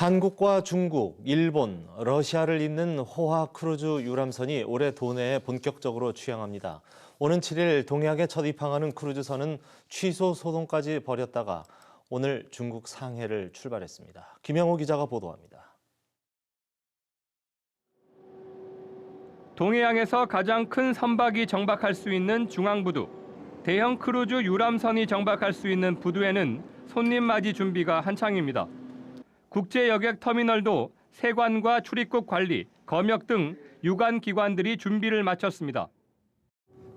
한국과 중국, 일본, 러시아를 잇는 호화 크루즈 유람선이 올해 도내에 본격적으로 취항합니다. 오는 7일 동해안에 첫 입항하는 크루즈선은 취소 소송까지 벌였다가 오늘 중국 상해를 출발했습니다. 김영호 기자가 보도합니다. 동해안에서 가장 큰 선박이 정박할 수 있는 중앙부두. 대형 크루즈 유람선이 정박할 수 있는 부두에는 손님 맞이 준비가 한창입니다. 국제 여객 터미널도 세관과 출입국 관리, 검역 등 유관 기관들이 준비를 마쳤습니다.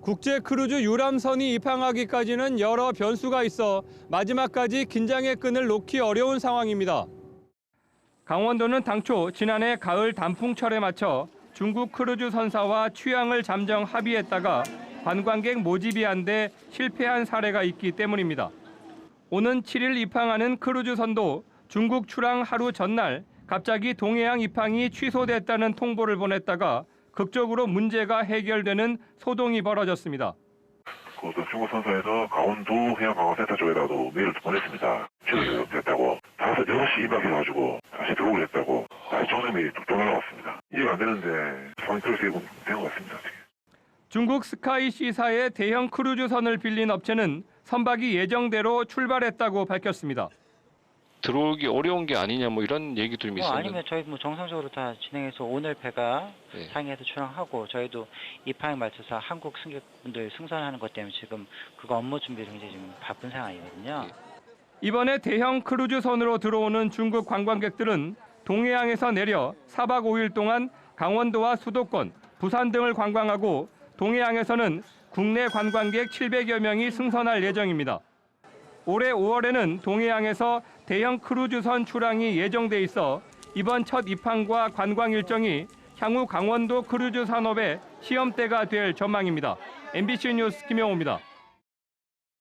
국제 크루즈 유람선이 입항하기까지는 여러 변수가 있어 마지막까지 긴장의 끈을 놓기 어려운 상황입니다. 강원도는 당초 지난해 가을 단풍철에 맞춰 중국 크루즈 선사와 취항을 잠정 합의했다가 관광객 모집이 안 돼 실패한 사례가 있기 때문입니다. 오는 7일 입항하는 크루즈선도 중국 출항 하루 전날 갑자기 동해안 입항이 취소됐다는 통보를 보냈다가 극적으로 문제가 해결되는 소동이 벌어졌습니다. 그 어떤 중국 선사에서 강원도 해양관광센터 쪽에다도 메일을 보냈습니다. 취소됐다고. 다섯, 여섯 시 임박해가지고 다시 들어오고 했다고. 다시 정상 메일이 뚝뚝 날라왔습니다. 이해가 안 되는데 상황이 그렇게 된것 같습니다. 중국 스카이 C사의 대형 크루즈선을 빌린 업체는 선박이 예정대로 출발했다고 밝혔습니다. 들어오기 어려운 게 아니냐 뭐 이런 얘기들이 뭐 있었는데 아니면 저희 뭐 정상적으로 다 진행해서 오늘 배가 네. 상해에서 출항하고 저희도 입항에 맞춰서 한국 승객분들 승선하는 것 때문에 지금 그거 업무 준비를 굉장히 지금 바쁜 상황이거든요. 이번에 대형 크루즈선으로 들어오는 중국 관광객들은 동해안에서 내려 4박 5일 동안 강원도와 수도권, 부산 등을 관광하고 동해안에서는 국내 관광객 700여 명이 승선할 예정입니다. 올해 5월에는 동해안에서 대형 크루즈선 출항이 예정돼 있어 이번 첫 입항과 관광 일정이 향후 강원도 크루즈 산업의 시험대가 될 전망입니다. MBC 뉴스 김영호입니다.